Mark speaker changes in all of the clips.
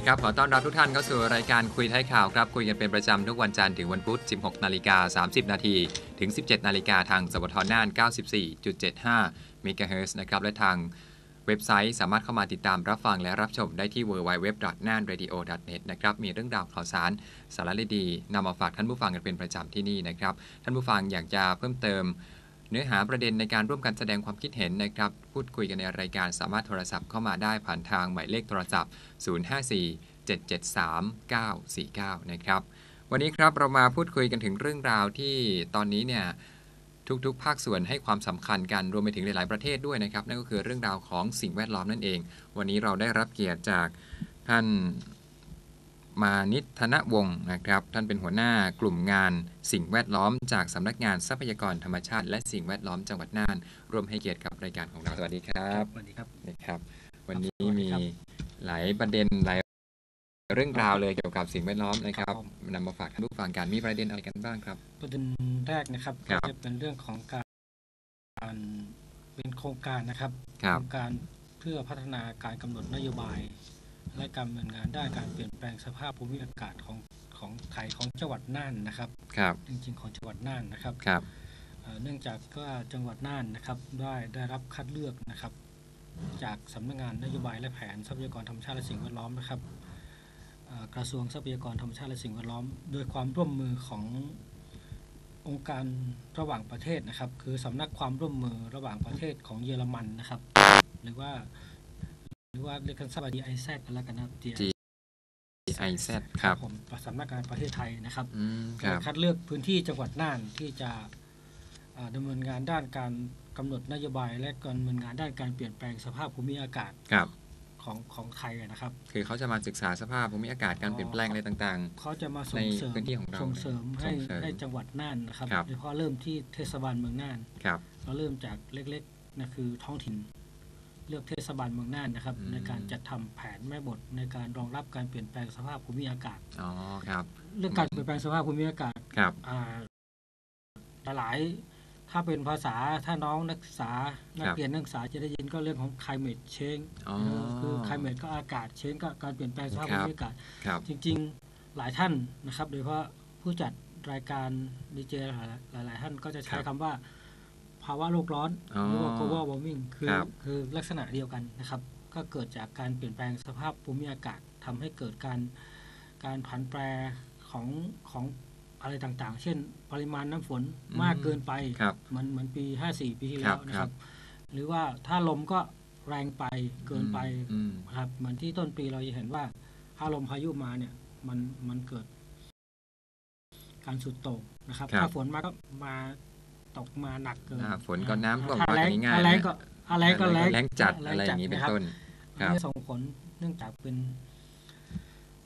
Speaker 1: ดีครับ ขอต้อนรับทุกท่านเข้าสู่รายการคุยท้ายข่าวครับ คุยกันเป็นประจำทุกวันจันทร์ถึงวันพุธ 16 นาฬิกา 30 นาที ถึง 17 นาฬิกาทางสวทน่าน 94.75เมกะเฮิรตซ์นะครับ และทางเว็บไซต์สามารถเข้ามาติดตามรับฟังและรับชมได้ที่ www.nanradio.net นะครับ มีเรื่องราวข่าวสารสาระดีๆนำมาฝากท่านผู้ฟังกันเป็นประจำที่นี่นะครับ ท่านผู้ฟังอยากจะเพิ่มเติม เนื้อหาประเด็นในการร่วมกันแสดงความคิดเห็นนะครับ พูดคุยกันในรายการสามารถโทรศัพท์เข้ามาได้ผ่านทางหมายเลขโทรศัพท์ 054-773-949 นะครับ วันนี้ครับเรามาพูดคุยกันถึงเรื่องราวที่ตอนนี้เนี่ยทุกๆ ภาคส่วนให้ความสำคัญกันรวมไปถึงหลายๆประเทศด้วยนะครับ นั่นก็คือเรื่องราวของสิ่งแวดล้อมนั่นเอง วันนี้เราได้รับเกียรติจากท่าน มานิตธนวงศ์นะครับ ท่านเป็นหัวหน้ากลุ่มงานสิ่งแวดล้อมจากสำนักงานทรัพยากรธรรมชาติ และสิ่งแวดล้อมจังหวัดน่านร่วมให้เกียรติกับรายการของเราสวัสดีครับ
Speaker 2: สวัสดีครับ
Speaker 1: นะครับ วันนี้
Speaker 2: สวัสดี
Speaker 1: มี
Speaker 2: ครับ
Speaker 1: หลายประเด็นหลายเรื่องราวเลยเกี่ยวกับสิ่งแวดล้อมนะครับ
Speaker 2: ครับผม
Speaker 1: นำมาฝากท่านผู้ฟังกันมีประเด็นอะไรกันบ้างครับ
Speaker 2: ประเด็นแรกนะครับ
Speaker 1: ครั
Speaker 2: ก็
Speaker 1: บ
Speaker 2: จะเป็นเรื่องของการเป็นโครงการนะครับ
Speaker 1: ครั
Speaker 2: โค
Speaker 1: บ
Speaker 2: รงการเพื่อพัฒนาการกำหนดนโยบาย และการดำเนินงานด้านการเปลี่ยนแปลงสภาพภูมิอากาศของของไทยของจังหวัดน่านนะครับ
Speaker 1: ครับ
Speaker 2: จริงๆของจังหวัดน่านนะครับ
Speaker 1: ครับ
Speaker 2: เอ่อเนื่องจากว่าจังหวัดน่านนะครับได้ได้รับคัดเลือกนะครับ จากสำนักงานนโยบายและแผนทรัพยากรธรรมชาติและสิ่งแวดล้อมนะครับเอ่อกระทรวงทรัพยากรธรรมชาติและสิ่งแวดล้อม โดยความร่วมมือขององค์การระหว่างประเทศนะครับ คือสำนักความร่วมมือระหว่างประเทศของเยอรมันนะครับ หรือว่า หรือว่าเรียกกันสั้นว่า DIZ กันแล้วกันนะครับ
Speaker 1: G IZ ครับ
Speaker 2: ผมสำนักงานประเทศไทยนะครับ
Speaker 1: อืมครับ
Speaker 2: คัดเลือกพื้นที่จังหวัดน่านที่จะอ่าดำเนินงานด้านการกำหนดนโยบาย และการดำเนินงานด้านการเปลี่ยนแปลงสภาพภูมิอากาศ
Speaker 1: ครับ
Speaker 2: ของของไทยนะครับ
Speaker 1: คือเขาจะมาศึกษาสภาพภูมิอากาศการเปลี่ยนแปลงอะไรต่าง
Speaker 2: เขาจะมาส่งเสริม
Speaker 1: ในพื้นที่ของเรา
Speaker 2: ส่งเสริมให้
Speaker 1: ส่งเสริม
Speaker 2: ให้จังหวัดน่านนะครับ
Speaker 1: ครับ
Speaker 2: โดยเฉพาะเริ่มที่เทศบาลเมืองน่าน
Speaker 1: ๆครับ
Speaker 2: เราเริ่มจากเล็กๆนะคือท้องถิ่น เลือกเทศบาลเมืองน่านนะครับ
Speaker 1: อืม
Speaker 2: ในการจัดทำแผนแม่บทในการรองรับการเปลี่ยนแปลงสภาพภูมิอากาศ
Speaker 1: อ๋อครับ
Speaker 2: เรื่องการเปลี่ยนแปลงสภาพภูมิอากาศ
Speaker 1: ครับ
Speaker 2: อ่าหลายๆถ้าเป็นภาษาถ้าน้องนักศึกษา นักเรียนนักศึกษาจะได้ยินก็เรื่องของ climate change
Speaker 1: อ๋อ
Speaker 2: เออคือ climate ก็อากาศ change ก็การเปลี่ยนแปลงสภาพ
Speaker 1: ครั
Speaker 2: ภู
Speaker 1: บ
Speaker 2: มิอากาศ
Speaker 1: ครับ
Speaker 2: จริงๆหลายท่านนะครับ โดยเฉพาะผู้จัดรายการดีเจหลายๆท่านก็จะใช้คำว่า ภาวะโลกร้อน
Speaker 1: อ๋อ
Speaker 2: หรือว่า global warming คือ
Speaker 1: ครับ
Speaker 2: คือลักษณะเดียวกันนะครับ ก็เกิดจากการเปลี่ยนแปลงสภาพภูมิอากาศทำให้เกิดการการผันแปรของของอะไรต่างๆ เช่น ปริมาณน้ำฝน
Speaker 1: อืม
Speaker 2: มากเกินไป
Speaker 1: ครับ
Speaker 2: เหมันเหมือนปี 54 ปีที่
Speaker 1: ค
Speaker 2: แล้
Speaker 1: รั
Speaker 2: ว
Speaker 1: บ
Speaker 2: นะ
Speaker 1: ค
Speaker 2: ค
Speaker 1: รั
Speaker 2: รับบหรือว่าถ้าลมก็แรงไปเกินไป
Speaker 1: อืม
Speaker 2: ครับเหมือนที่ต้นปีเราจะเห็นว่าถ้าลมพายุมาเนี่ยมันมันเกิด การสุดโต่งนะครับ
Speaker 1: ครับ
Speaker 2: ถ้าฝนมาก็มา ตกมาหนักเกิน
Speaker 1: หน้าฝนก็น้ำท่วม
Speaker 2: ถ้า
Speaker 1: ก็
Speaker 2: แรง
Speaker 1: ง่ายๆ
Speaker 2: ถ้าแรง
Speaker 1: นะ
Speaker 2: ก็ถ้าแรงก็แรง
Speaker 1: แรงจัด
Speaker 2: แอะ
Speaker 1: ไรอย่างนี้เป็นะ
Speaker 2: ครับ
Speaker 1: ต้นครับ
Speaker 2: นี่ส่งผลเนื่องจากเป็น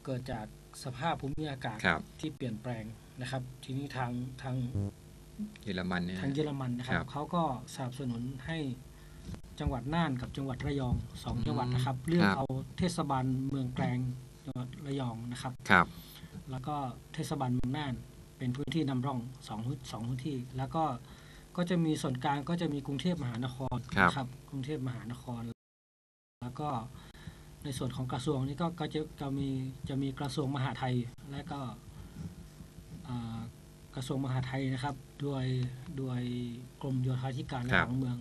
Speaker 2: เกิดจากสภาพภูมิอากาศ
Speaker 1: ครับ
Speaker 2: ที่เปลี่ยนแปลงนะครับ ทีนี้ทางทาง
Speaker 1: เยอรมันเนี่ย
Speaker 2: ทางเยอรมันนะครั
Speaker 1: ครับบ
Speaker 2: เขาก็สนับสนุนให้จังหวัดน่านกับจังหวัดระยองสอง
Speaker 1: อืม
Speaker 2: จังหวัดนะครับ เลือก
Speaker 1: ครับ
Speaker 2: เอาเทศบาลเมืองแกลงจังหวัดระยองนะครับ
Speaker 1: ครับ
Speaker 2: แล้วก็เทศบาลเมืองน่าน เป็นพื้นที่นำร่องสองพื้นสองพื้นที่ แล้วก็ก็จะมีส่วนกลางก็จะมีกรุงเทพมหานคร
Speaker 1: ครับ
Speaker 2: นะครับ กรุงเทพมหานคร แล้วก็ในส่วนของกระทรวงนี้ก็ก็จะจะมีจะมีกระทรวงมหาดไทย และก็อ่ากระทรวงมหาดไทยนะครับโดยโดยกรมโยธาธิการและ
Speaker 1: ครับ
Speaker 2: ผังเมือง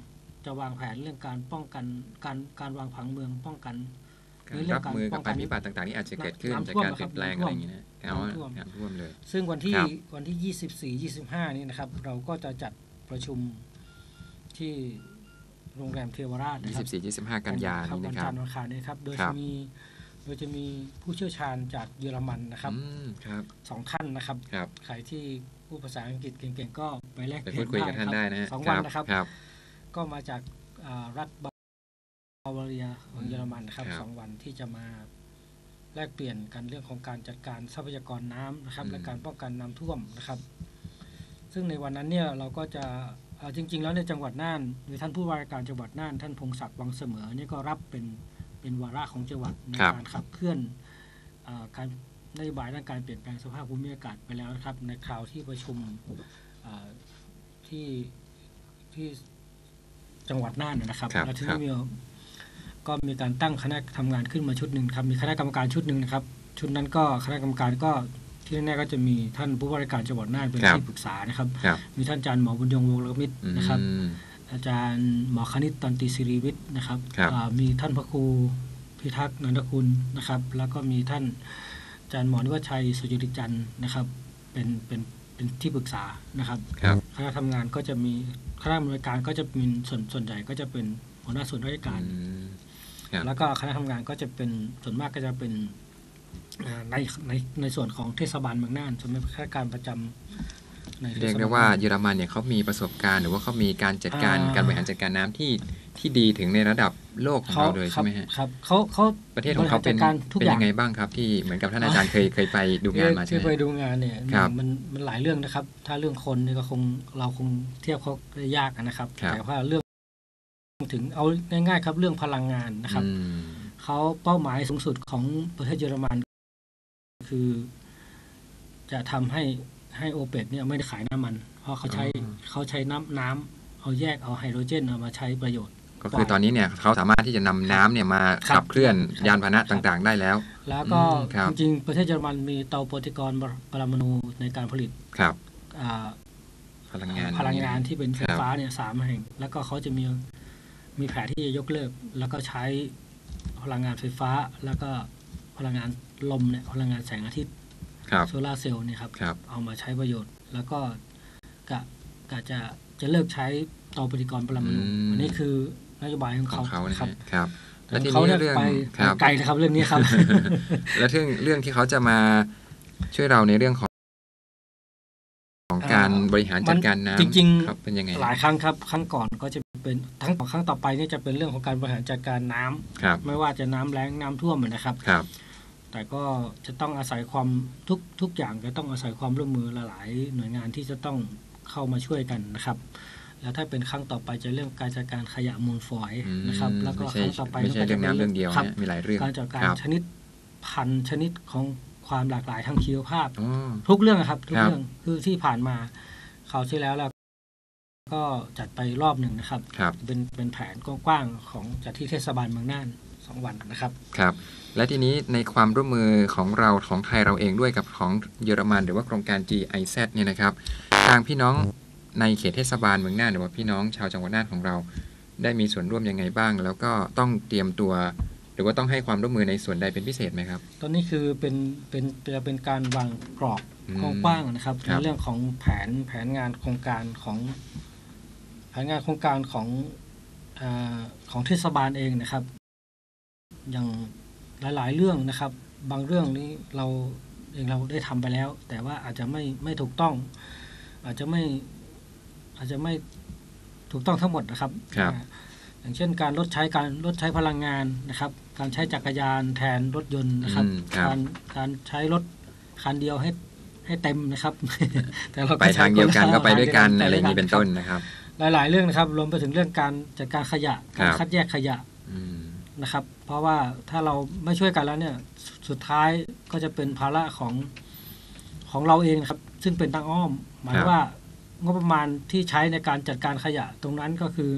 Speaker 2: จะวางแผนเรื่องการป้องกันการการวางผังเมือง ป้องกัน
Speaker 1: การ
Speaker 2: เรื่
Speaker 1: รั
Speaker 2: อบงการ
Speaker 1: มือกับ
Speaker 2: ป้องกั
Speaker 1: ภั
Speaker 2: น
Speaker 1: ยพิบัติต่างๆที่อาจจะเกิดขึ้น
Speaker 2: น้ำ
Speaker 1: จาก
Speaker 2: ท่วม
Speaker 1: การเปลี่ยนแปลงอะไรอย่างเงี้ยนะเอา
Speaker 2: น้ำท่วม
Speaker 1: น้ำท่วมเลย
Speaker 2: ซึ่งวันที่
Speaker 1: ครับ
Speaker 2: วันที่ 24 25 นี้นะครับ เราก็จะจัดประชุมที่โรงแรมเทวราชนะครับ
Speaker 1: 24 25 กันยา
Speaker 2: ครับ
Speaker 1: นี่
Speaker 2: วั
Speaker 1: นะค
Speaker 2: จั
Speaker 1: รับ
Speaker 2: นทร์วันอังคารนี้ครับ โดย
Speaker 1: ครั
Speaker 2: จะ
Speaker 1: บ
Speaker 2: มีโดยจะมีผู้เชี่ยวชาญจากเยอรมันนะครับ
Speaker 1: อืมครับ
Speaker 2: สองท่านนะครับ
Speaker 1: ครับ
Speaker 2: ใครที่พูดภาษาอังกฤษเก่งๆ ก็ไปแลก
Speaker 1: ไป
Speaker 2: เปลี่
Speaker 1: พู
Speaker 2: ย
Speaker 1: ด
Speaker 2: น
Speaker 1: คุยกับท่าน
Speaker 2: ค
Speaker 1: ได้
Speaker 2: รับ
Speaker 1: นะฮะ
Speaker 2: สองวันนะครับ
Speaker 1: ครับ
Speaker 2: ก็มาจากอ่ารัฐ บาวาเรียของเยอรมันนะครับ
Speaker 1: ครับ
Speaker 2: สองวันที่จะมาแลกเปลี่ยนกันเรื่องของการจัดการทรัพยากรน้ำนะครับ
Speaker 1: อืม
Speaker 2: และการป้องกันน้ำท่วมนะครับ ซึ่งในวันนั้นเนี่ยเราก็จะเอ่อจริง ๆ แล้วในจังหวัดน่านโดยท่านผู้ว่าราชการจังหวัดน่าน ท่านพงศักดิ์วังเสมอเนี่ยก็รับเป็นเป็นวาระของจังหวัดใน
Speaker 1: ครับ
Speaker 2: การขับเคลื่อนเอ่อการนโยบายด้านการเปลี่ยนแปลงสภาพภูมิอากาศไปแล้วนะครับ ในคราวที่ประชุมเอ่อที่ที่จังหวัดน่านนะครับ
Speaker 1: ครับ
Speaker 2: แล้วที่
Speaker 1: ครับ
Speaker 2: มี ก็มีการตั้งคณะทำงานขึ้นมาชุดหนึ่งครับมีคณะกรรมการชุดหนึ่งนะครับ ชุดนั้นก็คณะกรรมการก็ที่แน่ๆก็จะมีท่านผู้ว่าราชการจังหวัดน่านเป็น
Speaker 1: ครับ
Speaker 2: ที่ปรึกษานะครับ
Speaker 1: ครับ
Speaker 2: มีท่านอาจารย์หมอบุญยงวงศ์ละมิตร
Speaker 1: อืม
Speaker 2: นะครับ อาจารย์หมอคณิตตันติศิริวิทย์นะครับ
Speaker 1: ครับ
Speaker 2: อ่ามีท่านพระครูพิทักษ์นันทคุณนะครับ แล้วก็มีท่านอาจารย์หมอนิวัชชัยสุจริตจันทร์นะครับ เป็นเป็นเป็นที่ปรึกษานะครับ
Speaker 1: ครับ
Speaker 2: คณะทำงานก็จะมีคณะบริการก็จะมีส่วนส่วนใหญ่ก็จะเป็นหัวหน้าส่วนราชการ
Speaker 1: อืมครับ
Speaker 2: แล้วก็คณะทำงานก็จะเป็นส่วนมากก็จะเป็นอ่าในในในส่วนของเทศบาลเมืองน่านสำนักข้าราชการประจำในทศบล
Speaker 1: เรียกได้ว่าเยอรมันเนี่ยเขามีประสบการณ์หรือว่าเขามีการจัดการ
Speaker 2: อ่า
Speaker 1: การบริหารจัดการน้ำที่ที่ดีถึงในระดับโลกของ
Speaker 2: เขา
Speaker 1: เราเลย
Speaker 2: ค
Speaker 1: ใช่
Speaker 2: รับ
Speaker 1: ไหมฮะ
Speaker 2: ครับเขาเขา
Speaker 1: ประเทศของเขาเป็น
Speaker 2: บริหารจัดการทุก
Speaker 1: เป็น
Speaker 2: อย่าง
Speaker 1: ยังไงบ้างครับ ที่เหมือนกับท่านอาจารย์เคยเคยไปดูงานมาใช่
Speaker 2: ที่
Speaker 1: ไหม
Speaker 2: ไป
Speaker 1: ฮะ
Speaker 2: ดูงานเนี่ย
Speaker 1: ครับ
Speaker 2: มันมันหลายเรื่องนะครับ ถ้าเรื่องคนเนี่ยก็คงเราคงเทียบเขาได้ยากนะครับ
Speaker 1: ครับ
Speaker 2: แต่ว่าเรื่อง ถึงเอาง่ายๆครับเรื่องพลังงานนะครับ
Speaker 1: อืม
Speaker 2: เขาเป้าหมายสูงสุดของประเทศเยอรมัน คือ จะทำให้ให้โอเปกเนี่ยไม่ได้ขายน้ำมัน เพราะเขาใช้เขาใช้น้ำน้ำเอาแยกเอาไฮโดรเจนเอามาใช้ประโยชน์
Speaker 1: ก็คือตอนนี้เนี่ยเขาสามารถที่จะนำน้ำเนี่ยมา
Speaker 2: ครับ
Speaker 1: ขับเคลื่อน
Speaker 2: ครับ
Speaker 1: ยานพาหนะ
Speaker 2: ครับ
Speaker 1: ต่างๆ ได้แล้ว
Speaker 2: แล้วก็
Speaker 1: อืมครับ
Speaker 2: จริงๆ ประเทศเยอรมันมีเตาปฏิกรณ์ปรมาณูในการผลิต
Speaker 1: ครับ
Speaker 2: อ่า
Speaker 1: พลังงาน
Speaker 2: พลังงานที่เป็นไฟ
Speaker 1: ครับ
Speaker 2: ฟ้าเนี่ยสามแห่ง แล้วก็เขาจะมี มีแผนที่จะยกเลิก แล้วก็ใช้พลังงานไฟฟ้า แล้วก็พลังงานลมเนี่ยพลังงานแสงอาทิตย์
Speaker 1: ครับ
Speaker 2: โซลาร์เซลล์เนี่ยครับ
Speaker 1: ครับ
Speaker 2: เอามาใช้ประโยชน์ แล้วก็กะกะจะจะเลิกใช้เตาปฏิกรณ์ปรมาณู
Speaker 1: อืม
Speaker 2: อันนี้คือนโยบายของ
Speaker 1: ของ
Speaker 2: เขา
Speaker 1: เขานะ
Speaker 2: ครับ
Speaker 1: ฮะครับ
Speaker 2: แต่
Speaker 1: แล้วที
Speaker 2: เขา
Speaker 1: นี้
Speaker 2: เนี่ย
Speaker 1: เรื่อง
Speaker 2: ไป
Speaker 1: ครับ
Speaker 2: ไกลนะครับเรื่องนี้ครับ
Speaker 1: แล้วเรื่องเรื่องที่เขาจะมาช่วยเราในเรื่องของของการ
Speaker 2: อ่า
Speaker 1: บริหารจัดการน้ำ
Speaker 2: จริงๆ
Speaker 1: ครับเป็นยังไง
Speaker 2: หลายครั้งครับ ครั้งก่อนก็จะ เป็นทั้งครั้งต่อไปเนี่ยจะเป็นเรื่องของการบริหารจัดการน้ำ
Speaker 1: ครับ
Speaker 2: ไม่ว่าจะน้ำแล้งน้ำท่วมนะครับ
Speaker 1: ครับ
Speaker 2: แต่ก็จะต้องอาศัยความทุกทุกอย่างจะต้องอาศัยความร่วมมือหลายๆหน่วยงานที่จะต้องเข้ามาช่วยกันนะครับ แล้วถ้าเป็นครั้งต่อไปจะเรื่องการจัดการขยะมูลฝอย
Speaker 1: อืม
Speaker 2: นะครับ แล้วก็
Speaker 1: ไม่
Speaker 2: ค
Speaker 1: ใช่
Speaker 2: รั้งต่อไป
Speaker 1: ไม่ใช่
Speaker 2: ก็
Speaker 1: เรื่
Speaker 2: จะ
Speaker 1: อง
Speaker 2: ป็
Speaker 1: น้ำเรื่องเดียว
Speaker 2: ครับ
Speaker 1: นะมีหลายเรื่อง
Speaker 2: การจัดการ
Speaker 1: ครับ
Speaker 2: ชนิดพันธุ์ชนิดของความหลากหลายทางชีวภาพ
Speaker 1: อ๋อ
Speaker 2: ทุกเรื่องนะครับ ทุก
Speaker 1: ครับ
Speaker 2: เรื่องคือที่ผ่านมาคราวที่แล้วเรา ก็จัดไปรอบหนึ่งนะครับ
Speaker 1: ครับ
Speaker 2: เป็นเป็นแผนกว้างๆของจัดที่เทศบาลเมืองน่านสองวันนะครับ
Speaker 1: ครับ และทีนี้ในความร่วมมือของเราของไทยเราเองด้วยกับของเยอรมันหรือว่าโครงการ GIZ เนี่ยนะครับ ทางพี่น้องในเขตเทศบาลเมืองน่านหรือว่าพี่น้องชาวจังหวัดน่านของเรา ได้มีส่วนร่วมยังไงบ้าง แล้วก็ต้องเตรียมตัว หรือว่าต้องให้ความร่วมมือในส่วนใดเป็นพิเศษไหมครับ
Speaker 2: ตอนนี้คือเป็นเป็นจะเป็นการวางกรอบ
Speaker 1: อืม
Speaker 2: กว้างๆนะครับ
Speaker 1: ครับ
Speaker 2: ในเรื่องของแผนแผนงานโครงการของแผน งานโครงการของอาของเทศบาลเองนะครับ อย่างหลาย ๆ เรื่องนะครับ บางเรื่องนี้เราเองเราได้ทำไปแล้ว แต่ว่าอาจจะไม่ไม่ถูกต้อง อาจจะไม่อาจจะไม่ถูกต้องทั้งหมดนะครับ
Speaker 1: ครับ
Speaker 2: อ่าอย่างเช่นการลดใช้การลดใช้พลังงานนะครับ การใช้จักรยานแทนรถยนต์นะครับ
Speaker 1: อืมครับ
Speaker 2: การการใช้รถคันเดียวให้ให้เต็มนะครับ แต่เรา
Speaker 1: ไปทางเดียวกันก็ไปด้วยกัน
Speaker 2: ป
Speaker 1: อะไรอย่างนี้เป็นต้น
Speaker 2: ครับ
Speaker 1: นะครับ
Speaker 2: หลาย ๆ เรื่องนะครับรวมไปถึงเรื่องการจัดการขยะ
Speaker 1: ครั
Speaker 2: การ
Speaker 1: บ
Speaker 2: คัดแยกขยะ
Speaker 1: อืม
Speaker 2: นะครับ เพราะว่าถ้าเราไม่ช่วยกันแล้วเนี่ยสุสุดท้ายก็จะเป็นภาระของของเราเองนะครับ ซึ่งเป็นทางอ้อม หมายว่างบประมาณที่ใช้ในการจัดการขยะ ตรงนั้นก็คือ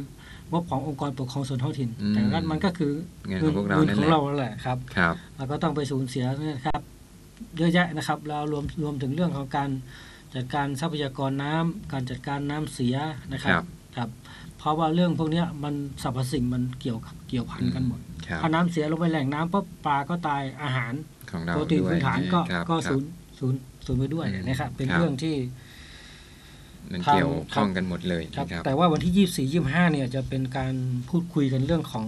Speaker 2: งบขององค์กรปกครองส่วนท้องถิ่น
Speaker 1: อืม
Speaker 2: แต่นั้นมันก็คือ
Speaker 1: เงินของพวกเรา
Speaker 2: งิ
Speaker 1: นั่น
Speaker 2: ข
Speaker 1: แห
Speaker 2: อง
Speaker 1: ละ
Speaker 2: เรานั่นแหละครับ
Speaker 1: ครับ
Speaker 2: เราก็ต้องไปสูญเสียนะครับ เยอะแยะนะครับ แล้วรวมรวมถึงเรื่องของการ จัดการทรัพยากรน้ำการจัดการน้ำเสียนะครับ
Speaker 1: ครับ
Speaker 2: ครับ เพราะว่าเรื่องพวกเนี้ยมันสรรพสิ่งมันเกี่ยวเกี่ยวพันกันหมด
Speaker 1: ครับ
Speaker 2: ถ้าน้ำเสียลงไปแหล่งน้ำปุ๊บปลาก็ตายอาหาร
Speaker 1: ของเรา
Speaker 2: โปรตีน
Speaker 1: ด้วย
Speaker 2: พื้นฐานก็
Speaker 1: ครับ
Speaker 2: ก็
Speaker 1: ครับ
Speaker 2: สูญสูญสูญไปด้วย
Speaker 1: อืม
Speaker 2: นะครับ เป็น
Speaker 1: ครับ
Speaker 2: เรื่องที่
Speaker 1: มัน
Speaker 2: ทาง
Speaker 1: เกี่ยวข้อง
Speaker 2: ครับ
Speaker 1: กันหมดเลย
Speaker 2: ครับ
Speaker 1: นะครับ
Speaker 2: แต่ว่าวันที่24 25เนี่ยจะเป็นการพูดคุยกันเรื่องของ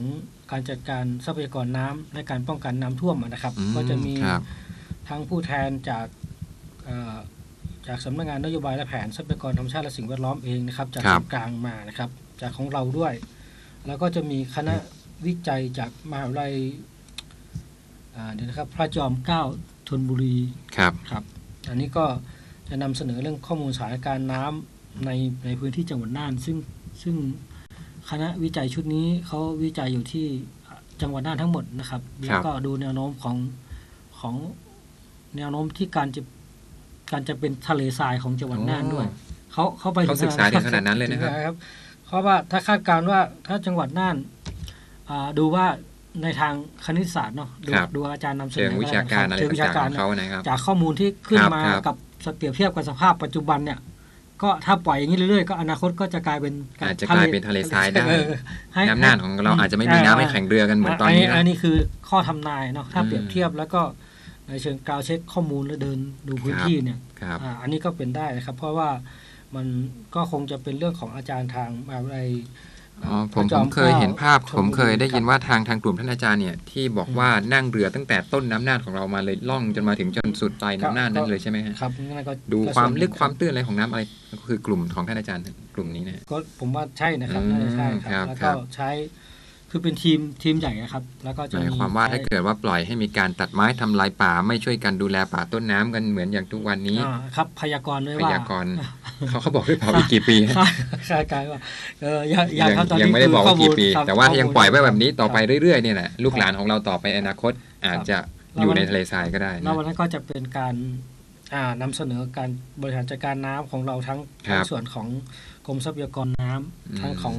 Speaker 2: การจัดการทรัพยากรน้ำและการป้องกันน้ำท่วมนะครับ
Speaker 1: อืม
Speaker 2: ก็จะมี
Speaker 1: ครับ
Speaker 2: ทั้งผู้แทนจากเอ่อ จากสำนักงานนโยบายและแผนทรัพยากรธรรมชาติและสิ่งแวดล้อมเองนะครับ จาก
Speaker 1: ครับ
Speaker 2: ส่วนกลางมานะครับ จากของเราด้วย แล้วก็จะมีคณะวิจัยจากมหาวิทยาลัยอ่าเดี๋ยวนะครับ พระจอมเกล้าธนบุรี
Speaker 1: ครับ
Speaker 2: ครับ อันนี้ก็จะนำเสนอเรื่องข้อมูลสถานการณ์น้ำในในพื้นที่จังหวัดน่าน ซึ่งซึ่งคณะวิจัยชุดนี้เขาวิจัยอยู่ที่จังหวัดน่านทั้งหมดนะครับ แล้วก็ดูแนวโน้มของของแนวโน้มที่การจะ การจะเป็นทะเลทรายของจังหวัดน่านด้วย เขาเขาไป
Speaker 1: เขาศึกษาถึงขนาดนั้นเลยนะครับ
Speaker 2: ถึงขนาดเพราะว่าถ้าคาดการณ์ว่าถ้าจังหวัดน่านอ่าดูว่าในทางคณิตศาสตร์เนาะดู
Speaker 1: ครับ
Speaker 2: ดูอาจารย์นำเสน
Speaker 1: เชิ
Speaker 2: อง
Speaker 1: วิชาการอะไร
Speaker 2: เชิงวิ
Speaker 1: ต่า
Speaker 2: ชาง
Speaker 1: ๆของเขานะครับ
Speaker 2: จากข้อมูลที่ขึ้น
Speaker 1: ครับ
Speaker 2: มา
Speaker 1: ครับ
Speaker 2: กับสเปรียบเทียบกับสภาพปัจจุบันเนี่ย ก็ถ้าปล่อยอย่างนี้เรื่อยๆก็อนาคตก็จะกลายเป็น
Speaker 1: อาจจะกลายเป็นทะเลทรายได้
Speaker 2: เออให้
Speaker 1: น้ำน่านของเราอาจจะไม่มีน้ำให้แข่งเรือกันเหมือนตอนนี้
Speaker 2: อั
Speaker 1: นะ
Speaker 2: นนี้คือข้อทำนายเนาะถ้า
Speaker 1: อืม
Speaker 2: เปรียบเทียบแล้วก็ ในเชิงกราวเช็คข้อมูลแล้วเดินดูพื้น
Speaker 1: ครับ
Speaker 2: ที่เนี่ย
Speaker 1: ครับ
Speaker 2: อ่าอันนี้ก็เป็นได้นะครับ เพราะว่ามันก็คงจะเป็นเรื่องของอาจารย์ทางมหาวิทยาลัย
Speaker 1: อ๋อผม
Speaker 2: พระจ
Speaker 1: ผ
Speaker 2: อ
Speaker 1: มเคยเห็นภาพ
Speaker 2: ชล
Speaker 1: ผมเคยได้ยิน
Speaker 2: รับ
Speaker 1: ว่าทางทางกลุ่มท่านอาจารย์เนี่ยที่บอกว่านั่งเรือตั้งแต่ต้นน้ำน่านของเรามาเลยล่องจนมาถึงจนสุดปลายน้ำน่านนั่นเลยใช่ไหมฮะ
Speaker 2: ครับนั่นก็
Speaker 1: ดู
Speaker 2: ก็
Speaker 1: ความ
Speaker 2: ส่นห
Speaker 1: ลึ
Speaker 2: นึ่
Speaker 1: ก
Speaker 2: ง
Speaker 1: ความตื้นอะไรของน้ำอะไรก็คือกลุ่มของท่านอาจารย์กลุ่มนี้นะ
Speaker 2: ก็ผมว่าใช่นะครับ
Speaker 1: อืม
Speaker 2: น่าจะใช่ค
Speaker 1: ครั
Speaker 2: รั
Speaker 1: บบ
Speaker 2: แล้ว
Speaker 1: ครั
Speaker 2: ก็
Speaker 1: บ
Speaker 2: ใช้ คือเป็นทีมทีมใหญ่นะครับ แล้วก็
Speaker 1: ห
Speaker 2: จะ
Speaker 1: มาย
Speaker 2: มี
Speaker 1: ความว่าถ้า
Speaker 2: ใช้
Speaker 1: เกิดว่าปล่อยให้มีการตัดไม้ทำลายป่า ไม่ช่วยกันดูแลป่าต้นน้ำกันเหมือนอย่างทุกวันนี้
Speaker 2: อ่าครับพยากรณ์ด้วย
Speaker 1: พ
Speaker 2: ว่า
Speaker 1: ยากรณ์เขาเขาบอกด้วยเปล่าอีกกี่ปี
Speaker 2: คล้ายๆกันว่าเออยังยั
Speaker 1: ยังง
Speaker 2: ครับตอน
Speaker 1: ยัง
Speaker 2: นี้
Speaker 1: ไม่ได้บอกว่ากี่ปี
Speaker 2: คือข้อมูลครับ
Speaker 1: แต่ว่าถ้ายังปล่อยไว้แบบนี้ต่อไป
Speaker 2: ครับ
Speaker 1: เรื่อยๆเนี่ยแหละลูกหลานของเราต่อไปอนาคตอาจจะอยู่ในทะเลทรายก็ได้
Speaker 2: แล้ว
Speaker 1: นะ
Speaker 2: วันนั้นก็จะเป็นการอ่านำเสนอการบริหารจัดการน้ำของเราทั้ง
Speaker 1: ครับ
Speaker 2: ทั้งส่วนของกรมทรัพยากรน้ำ
Speaker 1: อืม
Speaker 2: ทั้งของ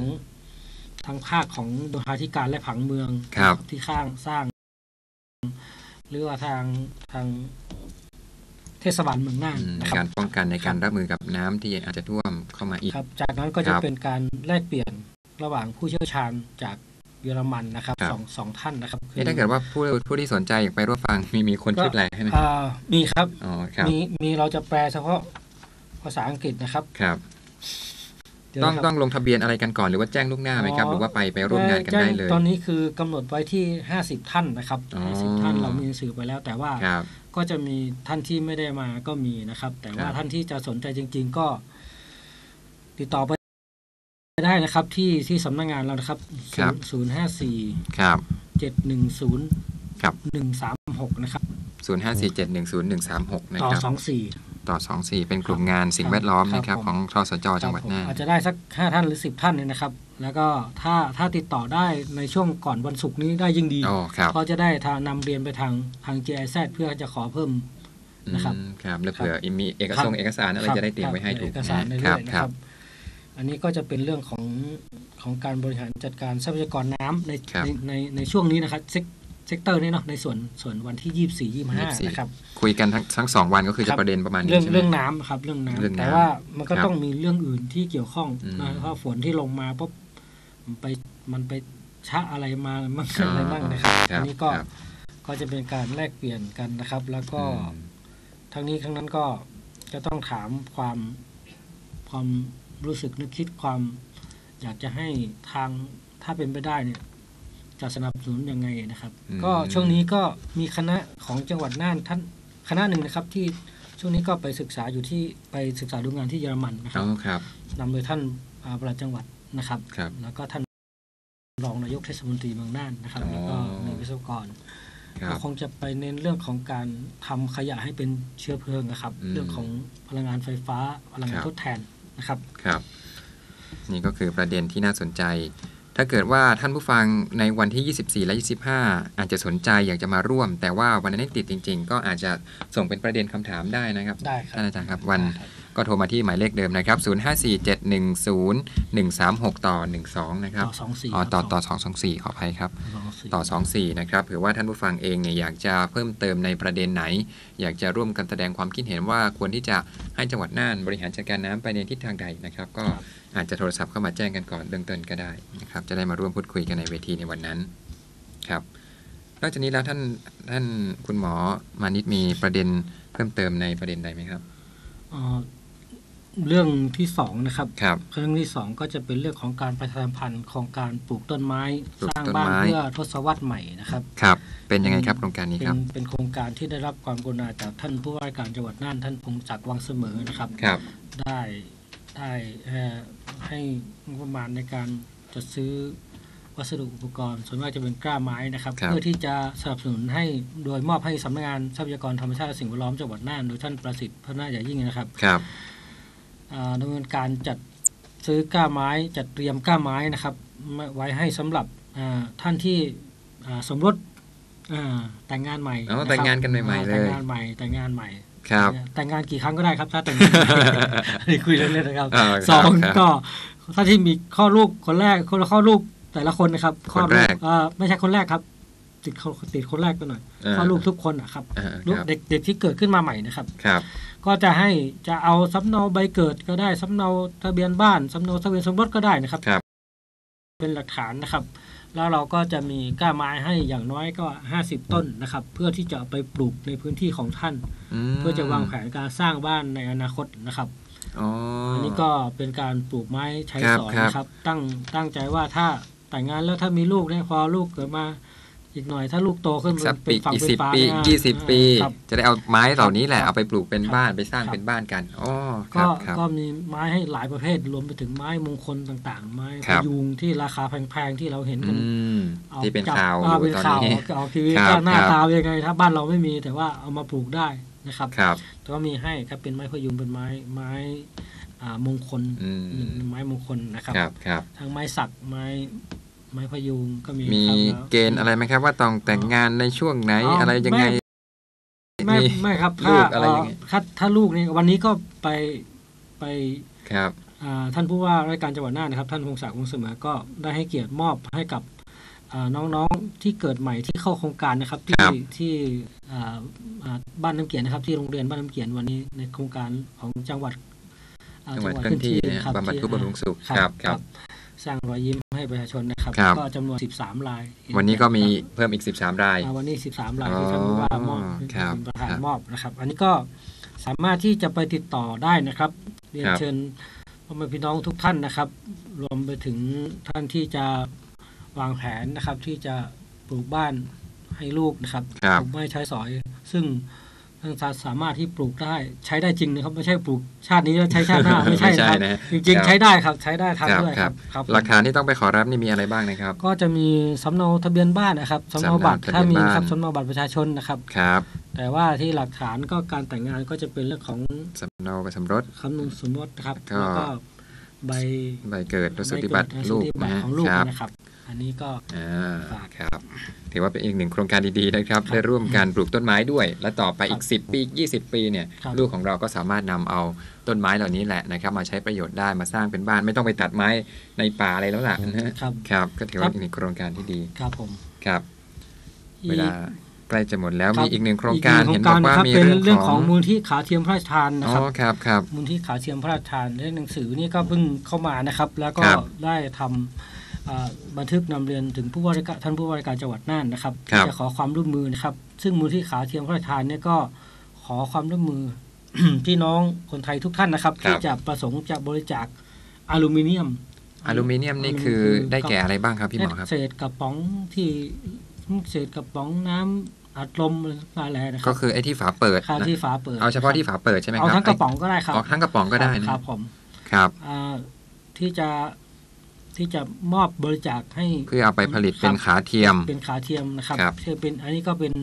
Speaker 2: ทั้งภาคของโดยธิการและผังเมือง
Speaker 1: ครับ
Speaker 2: ที่ข้างสร้าง หรือว่าทางทางเทศบาลเมืองน่าน
Speaker 1: อืมใน
Speaker 2: นะครับ
Speaker 1: การป้องกันในการรับมือกับน้ำที่อาจจะท่วมเข้ามาอีก
Speaker 2: ครับ จากนั้นก็
Speaker 1: ค
Speaker 2: จะ
Speaker 1: รับ
Speaker 2: เป็นการแลกเปลี่ยนระหว่างผู้เชี่ยวชาญจากเยอรมันนะครับ
Speaker 1: ครับ
Speaker 2: สองสองท่านนะครับคือ
Speaker 1: นี่ถ้าเกิดว่าผู้ผู้ที่สนใจอยากไปร่วมฟังมีมีคนช่วยแปลให้ไหม
Speaker 2: อ่ามีครับ
Speaker 1: อ๋อครับ
Speaker 2: มีมีเราจะแปลเฉพาะภาษาอังกฤษนะครับ
Speaker 1: ครับ
Speaker 2: เดี๋ยว
Speaker 1: ต้อง
Speaker 2: นะครับ
Speaker 1: ต้องลงทะเบียนอะไรกันก่อนหรือว่าแจ้งล่วงหน้าไหมครับ
Speaker 2: อ๋อ
Speaker 1: หรือว่าไปไปร่วมงานกันได้เลย
Speaker 2: ตอนนี้คือกำหนดไว้ที่ 50 ท่านนะครับ
Speaker 1: อ๋อ
Speaker 2: 50ท่านเรามีหนังสือไปแล้วแต่ว่า
Speaker 1: ครับ
Speaker 2: ก็จะมีท่านที่ไม่ได้มาก็มีนะครับ แต่ว่า
Speaker 1: ครับ
Speaker 2: ท่านที่จะสนใจจริง ๆ ก็ ติดต่อไปได้นะครับ ที่ที่สำนักงานเรานะครับศูนย์ห้าสี่
Speaker 1: ครับ
Speaker 2: เจ็ดหนึ่งศูนย์
Speaker 1: ครับ
Speaker 2: หนึ่งสามหกนะครับ
Speaker 1: ศูนย์ห้าสี่เจ็ดหนึ่งศูนย์หนึ่งสามหกนะ
Speaker 2: ต่อ
Speaker 1: ครับ
Speaker 2: สองสี่
Speaker 1: ต่อสองสี่เป็นกลุ่มงานสิ่งแวดล้อมนะครับ
Speaker 2: ครับผม
Speaker 1: ของทสจจังหวัดน่าน
Speaker 2: อาจจะได้สักห้าท่านหรือสิบท่านเนี่ยนะครับ แล้วก็ถ้าถ้าติดต่อได้ในช่วงก่อนวันศุกร์นี้ได้ยิ่งดี
Speaker 1: อ๋อครับ
Speaker 2: ก็จะได้ทางนำเรียนไปทางทาง GIZ เพื่อจะขอเพิ่มนะครับ
Speaker 1: อืมครับแล้วเผื่อมีเอก
Speaker 2: ครับ
Speaker 1: สารเอกสารอะไร
Speaker 2: ครับ
Speaker 1: จะได้เตรียมไว้ให้
Speaker 2: ครับ
Speaker 1: ถูก
Speaker 2: เอกสารใน
Speaker 1: ค
Speaker 2: เรื่
Speaker 1: รั
Speaker 2: อบยนะ
Speaker 1: ค
Speaker 2: ค
Speaker 1: รั
Speaker 2: รับบอันนี้ก็จะเป็นเรื่องของของการบริหารจัดการทรัพยากรน้ำใน
Speaker 1: ครับ
Speaker 2: ในในในช่วงนี้นะครับ เซกเซกเตอร์นี้เนาะในส่วนส่วนวันที่ยี่สี่ยี่ห้า
Speaker 1: 24
Speaker 2: นะครับ
Speaker 1: คุยกันทั้งทั้งสองวันก็คือ
Speaker 2: ครั
Speaker 1: จะ
Speaker 2: บ
Speaker 1: ประเด็นประมาณนี้
Speaker 2: เรื่อง
Speaker 1: ใช่ไหม
Speaker 2: เรื่องน้ำครับเรื่องน้ำ
Speaker 1: เรื่องน้ำ
Speaker 2: แต่ว่ามันก็
Speaker 1: ครับ
Speaker 2: ต้องมีเรื่องอื่นที่เกี่ยวข้อง
Speaker 1: อืม
Speaker 2: นะเพราะฝนที่ลงมาปุ๊บมันไปมันไปชะอะไรมามั่งอะไรบ้างนะครับ
Speaker 1: ครั
Speaker 2: อั
Speaker 1: บ
Speaker 2: นนี้ก็
Speaker 1: ครับ
Speaker 2: ก็จะเป็นการแลกเปลี่ยนกันนะครับ แล้วก็
Speaker 1: อืม
Speaker 2: ทั้งนี้ทั้งนั้นก็จะต้องถามความความรู้สึกนึกคิดความ อยากจะให้ทางถ้าเป็นไปได้เนี่ย จะสนับสนุนยังไงนะครับ
Speaker 1: อืม
Speaker 2: ก็ช่วงนี้ก็มีคณะของจังหวัดน่านท่านคณะหนึ่งนะครับที่ช่วงนี้ก็ไปศึกษาอยู่ที่ไปศึกษาดูงานที่เยอรมันนะค
Speaker 1: อ๋
Speaker 2: รับ
Speaker 1: อครับ
Speaker 2: นำโดยท่านอ่าปลัดจังหวัดนะครับ
Speaker 1: ครับ
Speaker 2: แล้วก็ท่านรองนายกเทศมนตรีเมืองน่านนะครับ
Speaker 1: อ๋อ
Speaker 2: แล้วก็ในวิศวกร
Speaker 1: ครั
Speaker 2: ก็
Speaker 1: บ
Speaker 2: คงจะไปเน้นเรื่องของการทำขยะให้เป็นเชื้อเพลิงนะครับ
Speaker 1: อืม
Speaker 2: เรื่องของพลังงานไฟฟ้าพลังงา
Speaker 1: คนรับ
Speaker 2: ทดแทนนะครับ
Speaker 1: ครับ นี่ก็คือประเด็นที่น่าสนใจ ถ้าเกิดว่าท่านผู้ฟังในวันที่ 24 และ 25 อาจจะสนใจอยากจะมาร่วม แต่ว่าวันนั้นติดจริง ๆ ก็อาจจะส่งเป็นประเด็นคำถามได้นะครับ
Speaker 2: ได้ครับ
Speaker 1: ท่านอาจารย์ครับวัน
Speaker 2: ครับ
Speaker 1: ก็โทรมาที่หมายเลขเดิมนะครับ 054710 136 ต่อ 12 นะครับ
Speaker 2: ต่อสองสี่
Speaker 1: อ๋อต่อ
Speaker 2: ครับ
Speaker 1: ต่อ 224 ขออภัยครับ
Speaker 2: สองสี่
Speaker 1: ต่อ 24 นะครับเผื่อว่าท่านผู้ฟังเองเนี่ยอยากจะเพิ่มเติมในประเด็นไหน อยากจะร่วมกันแสดงความคิดเห็นว่าควรที่จะ ให้จังหวัดน่านบริหารจัดการน้ำไปในทิศทางใดนะครับ ก็
Speaker 2: ครับ
Speaker 1: อาจจะโทรศัพท์เข้ามาแจ้งกันก่อนเบื้องต้นก็ได้นะครับ จะได้มาร่วมพูดคุยกันในเวทีในวันนั้นครับ นอกจากนี้แล้วท่านท่านคุณหมอมานิดมีประเด็นเพิ่มเติมในประเด็นใดไหมครับ
Speaker 2: เอ่อเรื่องที่สองนะครับ
Speaker 1: ครับ
Speaker 2: เรื่องที่สองก็จะเป็นเรื่องของการประชาสัมพันธ์ของการปลูกต้นไม้
Speaker 1: ปลูก
Speaker 2: สร้าง
Speaker 1: ต้น
Speaker 2: บ้าน
Speaker 1: ไม้
Speaker 2: เพื่อทศวรรษใหม่นะครับ
Speaker 1: ครับ เป็นยังไงครับโครงการนี้
Speaker 2: เป็
Speaker 1: ครับ
Speaker 2: นเป็นโครงการที่ได้รับความกรุณาจากท่านผู้ว่าราชการจังหวัดน่านท่านพงศักดิ์วังเสมอนะครับ
Speaker 1: ครับ
Speaker 2: ได้ได้เอ่อให้งบประมาณในการจัดซื้อวัสดุอุปกรณ์ ส่วนมากจะเป็นกล้าไม้นะครับ
Speaker 1: ครับ
Speaker 2: เพื่อที่จะสนับสนุนให้โดยมอบให้สำนักงานทรัพยากรธรรมชาติและสิ่งแวดล้อมจังหวัดน่านโดยท่านประสิทธิ์พระนาใหญ่ยิ่งนะครับ
Speaker 1: ครับ
Speaker 2: อ่าดำเนินการจัดซื้อกล้าไม้จัดเตรียมกล้าไม้นะครับมาไว้ให้สำหรับอ่าท่านที่อ่าสมรสอ่า แต่งงานใหม่
Speaker 1: อ๋อ
Speaker 2: นะครับ
Speaker 1: แต่งงานกันใหม่ๆ
Speaker 2: อ่า
Speaker 1: เลย
Speaker 2: แต่งงานใหม่แต่งงานใหม่
Speaker 1: ครับ
Speaker 2: แต่งงานกี่ครั้งก็ได้ครับ ถ้าแต่งงานอันนี้คุยเล่นๆนะครับ
Speaker 1: อ่าครับ
Speaker 2: สอง
Speaker 1: ครับ
Speaker 2: ก็ถ้าที่มีข้อลูกคนแรกคนละข้อลูกแต่ละคนนะครับ
Speaker 1: คนแรก
Speaker 2: เอ่อไม่ใช่คนแรกครับ ติดเขาติดคนแรกไปหน่อย
Speaker 1: อ่า
Speaker 2: คลอดลูกทุกคนนะครับ
Speaker 1: อ่า
Speaker 2: ลูก
Speaker 1: ครับ
Speaker 2: เด็กเด็กที่เกิดขึ้นมาใหม่นะครับ
Speaker 1: ครับ
Speaker 2: ก็จะให้จะเอาสำเนาใบเกิดก็ได้สำเนาทะเบียนบ้านสำเนาทะเบียนสมรสก็ได้นะครับ
Speaker 1: ครับ
Speaker 2: เป็นหลักฐานนะครับ แล้วเราก็จะมีกล้าไม้ให้อย่างน้อยก็ 50 ต้นนะครับ เพื่อที่จะเอาไปปลูกในพื้นที่ของท่าน
Speaker 1: ม
Speaker 2: เพื่อจะวางแผนการสร้างบ้านในอนาคตนะครับ
Speaker 1: อ๋ออ
Speaker 2: อันนี้ก็เป็นการปลูกไม้ใช้
Speaker 1: ครับ
Speaker 2: สอย
Speaker 1: ครับ
Speaker 2: นะครับ ตั้งตั้งใจว่าถ้าแต่งงานแล้วถ้ามีลูกเนี่ยพอลูกเกิดมา อีกหน่อยถ้าลูกโตขึ้น
Speaker 1: สัก
Speaker 2: เป็
Speaker 1: ปี
Speaker 2: นฝั่ง
Speaker 1: อีก
Speaker 2: เป็น
Speaker 1: สิบ
Speaker 2: ฝา
Speaker 1: ปี
Speaker 2: เนี่ย
Speaker 1: ยี่สิบปี
Speaker 2: ครับ
Speaker 1: จะได้เอาไม้เหล่านี้แหละ
Speaker 2: ครับ
Speaker 1: เอาไปปลูกเป็นบ้านไปสร้าง
Speaker 2: ครับ
Speaker 1: เป็นบ้านกันอ๋อค
Speaker 2: ก็
Speaker 1: รับครับ
Speaker 2: ก็มีไม้ให้หลายประเภทรวมไปถึงไม้มงคลต่างๆ ไม้
Speaker 1: ค
Speaker 2: พ
Speaker 1: รับ
Speaker 2: ยุงที่ราคาแพงๆที่เราเห็น
Speaker 1: อื
Speaker 2: กัน
Speaker 1: ม
Speaker 2: เอา
Speaker 1: ที่เป็น
Speaker 2: จับ
Speaker 1: ข่าวอ
Speaker 2: อ่
Speaker 1: ยู่
Speaker 2: เป็น
Speaker 1: ตอน
Speaker 2: ข่าว
Speaker 1: นี้
Speaker 2: ออกทีวี
Speaker 1: ครับ
Speaker 2: ก็หน้า
Speaker 1: ครับ
Speaker 2: ตาเป็นยังไงถ้าบ้านเราไม่มีแต่ว่าเอามาปลูกได้นะครับ
Speaker 1: ครับ
Speaker 2: ก็มีให้ครับเป็นไม้พยุงเป็นไม้ไม้อ่ามงคล
Speaker 1: อืม
Speaker 2: หนึ่งไม้มงคลนะครับ
Speaker 1: ครับครับ
Speaker 2: ทั้งไม้สักไม้ ไม้พยุงก็มี
Speaker 1: มี
Speaker 2: ครับแล้ว
Speaker 1: เกณฑ์อะไรไหมครับว่าต้องแต่งงานในช่วงไหน
Speaker 2: อ๋ออ
Speaker 1: อะไรยังไง
Speaker 2: ไม่
Speaker 1: มี
Speaker 2: ไม่ครับ
Speaker 1: ลู
Speaker 2: ถ้าก
Speaker 1: อะไรอย่างเงี้ย
Speaker 2: ถ้าถ้าลูกนี่วันนี้ก็ไปไป
Speaker 1: ครับ
Speaker 2: อ่าท่านผู้ว่าราชการจังหวัดน่านนะครับ ท่านพงศักดิ์วงศ์เสมอก็ได้ให้เกียรติมอบให้กับอ่าน้องๆที่เกิดใหม่ที่เข้าโครงการนะครับ ที่
Speaker 1: ครับ
Speaker 2: ที่อ่าอ่าบ้านน้ำเกียนนะครับ ที่โรงเรียนบ้านน้ำเกียนวันนี้ในโครงการของจังหวัดอ่า
Speaker 1: จังหวัดเคลื่อนที่เนี่ย
Speaker 2: ครับ
Speaker 1: บำบัดทุกข์บำรุงสุข
Speaker 2: ค
Speaker 1: ครั
Speaker 2: รับบ
Speaker 1: ครับ
Speaker 2: สร้างรอยยิ้ม ให้ประชาชนนะครับ
Speaker 1: ครับ
Speaker 2: ก็จำนวน 13 ราย
Speaker 1: วันนี้ก็มีเพิ่มอีก 13 ราย
Speaker 2: อ่าวันนี้ 13 รายที่ท่านผู้ว่ามอบ
Speaker 1: อ๋อครับ
Speaker 2: เป็นประธาน
Speaker 1: ครับ
Speaker 2: มอบนะครับ อันนี้ก็สามารถที่จะไปติดต่อได้นะครับ เรียน
Speaker 1: ครับ
Speaker 2: เชิญพ่อแม่พี่น้องทุกท่านนะครับ รวมไปถึงท่านที่จะวางแผนนะครับ ที่จะปลูกบ้านให้ลูกนะครับ
Speaker 1: ครับ
Speaker 2: ปลูกไม่ใช้สอย ซึ่ง ท่านสามารถที่ปลูกได้ใช้ได้จริงนะครับไม่ใช่ปลูกชาตินี้แล้วใช้ชาติหน้าไม่ใช่
Speaker 1: ไม่ใช่
Speaker 2: นะครับ
Speaker 1: นะ
Speaker 2: จริง
Speaker 1: ครับ
Speaker 2: ๆใช้ได้ครับใช้ได้ทัน
Speaker 1: ครับ
Speaker 2: ด้วย
Speaker 1: ค
Speaker 2: ค
Speaker 1: รั
Speaker 2: รับบครับผม
Speaker 1: หลักฐานที่ต้องไปขอรับนี่มีอะไรบ้างนะครับ
Speaker 2: ก็จะมีสำเนาทะเบียนบ้านนะครับสำเนาบัตร
Speaker 1: สำเนาทะเบียน
Speaker 2: ถ้ามี
Speaker 1: บ้าน
Speaker 2: ครับสำเนาบัตรประชาชนนะครับ
Speaker 1: ครับ
Speaker 2: แต่ว่าที่หลักฐานก็การแต่งงานก็จะเป็นเรื่องของ
Speaker 1: สำเนาสมรส
Speaker 2: คำนวณสมรสนะครับ
Speaker 1: ก็
Speaker 2: แล้วก็ใบ
Speaker 1: ใบเกิดรสติบัตร
Speaker 2: ใบเกิด
Speaker 1: ลูก
Speaker 2: สุติบัต
Speaker 1: นะ
Speaker 2: ร
Speaker 1: ฮะ
Speaker 2: ของลูก
Speaker 1: ครับ
Speaker 2: นะครับ อันนี้ก็
Speaker 1: อ่า
Speaker 2: ครับ
Speaker 1: ครับถือว่าเป็นอีกหนึ่งโครงการดีๆนะครับ
Speaker 2: ครับ
Speaker 1: ได้ร่วมกันปลูกต้นไม้ด้วย และต่อไปอีก
Speaker 2: ครับ
Speaker 1: 10 ปี 20 ปีเนี่ย
Speaker 2: ครับ
Speaker 1: ลูกของเราก็สามารถนำเอาต้นไม้เหล่านี้แหละนะครับ มาใช้ประโยชน์ได้มาสร้างเป็นบ้านไม่ต้องไปตัดไม้ในป่าอะไรแล้วล่ะนะฮะ
Speaker 2: ครับ
Speaker 1: ครับก็ถือ
Speaker 2: ครั
Speaker 1: ว่า
Speaker 2: บ
Speaker 1: อีกหนึ่งโครงการที่ดี
Speaker 2: ครับผม
Speaker 1: ครับเวลา
Speaker 2: อีก
Speaker 1: ใกล้จะหมดแล้ว
Speaker 2: ครับ
Speaker 1: มีอีกหนึ่งโครงการ
Speaker 2: อี
Speaker 1: เห็น
Speaker 2: ห
Speaker 1: บ
Speaker 2: นึ่
Speaker 1: อก
Speaker 2: งโครง
Speaker 1: ว่า
Speaker 2: การ
Speaker 1: มี
Speaker 2: นะครับเป็น
Speaker 1: เรื่อง
Speaker 2: เรื่อง
Speaker 1: ข
Speaker 2: ข
Speaker 1: อ
Speaker 2: องงมูลที่ขาเทียมพระราชทานนะ
Speaker 1: อ๋
Speaker 2: ครั
Speaker 1: อบครับครับ
Speaker 2: มูลที่ขาเทียมพระราชทานในหนังสือนี่ก็เพิ่งเข้ามานะครับ แล้วก็
Speaker 1: ครับ
Speaker 2: ได้ทำอ่า บันทึกนำเรียนถึงผู้ว่าราชการท่านผู้ว่าราชการจังหวัดน่านนะครับ
Speaker 1: ครับ
Speaker 2: จะขอความร่วมมือนะครับ ซึ่งมูลที่ขาเทียมพระราชทานเนี่ยก็ขอความร่วมมือพี่น้องคนไทยทุกท่านนะครับ ที่จะประสงค์จะบริจาคอลูมิเนียม
Speaker 1: อลูมิเนียมนี่คือได้แก่อะไรบ้างครับพี่หมอครับ
Speaker 2: เศษกระป๋องที่เศษกระป๋องน้ำอัดลมอะไรนะค
Speaker 1: ก็
Speaker 2: รับ
Speaker 1: คือไอ้ที่ฝาเปิด
Speaker 2: ข้าว
Speaker 1: นะ
Speaker 2: ที่ฝาเปิด
Speaker 1: เอาเฉพาะที่ฝาเปิดใช่ไหมค
Speaker 2: เอา
Speaker 1: รับ
Speaker 2: ทั้งกระป๋องก็ได้ครับ
Speaker 1: เอาทั้งกระป๋องก็ได้นะครับ
Speaker 2: ผม
Speaker 1: ครับ
Speaker 2: อ่าที่จะ ที่จะมอบบริจาคให้
Speaker 1: เพื่อเอาไปผลิตเป็นขาเทียม
Speaker 2: เป็นขาเทียมนะครับ
Speaker 1: ครับ
Speaker 2: ที่เป็นอันนี้ก็เป็น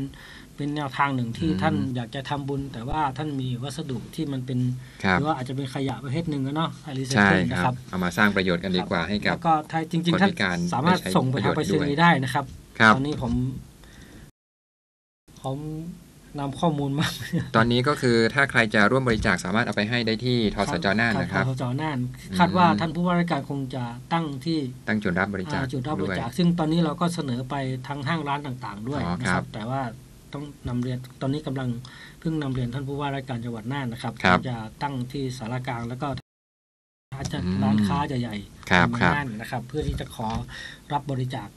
Speaker 2: เป็นแนวทางหนึ่งที่
Speaker 1: อืม
Speaker 2: ท่านอยากจะทำบุญ แต่ว่าท่านมีวัสดุที่มันเป็น
Speaker 1: ครั
Speaker 2: ห
Speaker 1: บ
Speaker 2: รือว่าอาจจะเป็นขยะประเภทหนึ่งอะเนาะไอรีไซ
Speaker 1: ใช่
Speaker 2: เคิล
Speaker 1: ค
Speaker 2: นะ
Speaker 1: รั
Speaker 2: ครับบ
Speaker 1: เอามาสร้างประโยชน์กันดีกว่าให้กับ
Speaker 2: แล้วก็ถ้าจริง
Speaker 1: คน
Speaker 2: ๆท่าน
Speaker 1: พิการ
Speaker 2: สามารถ
Speaker 1: ได้ใช้
Speaker 2: ส่งไปทาง
Speaker 1: ป
Speaker 2: ไประร
Speaker 1: โย
Speaker 2: ษ
Speaker 1: ชน์
Speaker 2: ณี
Speaker 1: ด้วย
Speaker 2: ย์ได้นะครับ
Speaker 1: ครับ
Speaker 2: ตอนนี้ผมผม นำข้อมูลมา
Speaker 1: ตอนนี้ก็คือถ้าใครจะร่วมบริจาคสามารถเอาไปให้ได้ที่ทสจน่านนะครับ
Speaker 2: ทสจน่าน
Speaker 1: อืม
Speaker 2: คาดว่าท่านผู้ว่าราชการคงจะตั้งที่
Speaker 1: ตั้งจุดรับบริจาค
Speaker 2: อ่าจุดรับบ
Speaker 1: ด้
Speaker 2: ริ
Speaker 1: วย
Speaker 2: จาคซึ่งตอนนี้เราก็เสนอไปทางห้างร้านต่างๆ ด้วย
Speaker 1: อ๋อ
Speaker 2: นะ
Speaker 1: ค
Speaker 2: ค
Speaker 1: รั
Speaker 2: รับบแต่ว่าต้องนำเรียนตอนนี้กำลังเพิ่งนำเรียนท่านผู้ว่าราชการจังหวัดน่านนะครับ
Speaker 1: ครับ
Speaker 2: ที่จะตั้งที่สารกลางแล้วก็อาจจะ
Speaker 1: อืม
Speaker 2: ร้านค้าใหญ่ๆ
Speaker 1: ครับ
Speaker 2: ในเมือง
Speaker 1: ครับ
Speaker 2: น่านนะครับ เพื่อที่จะขอรับบริจาค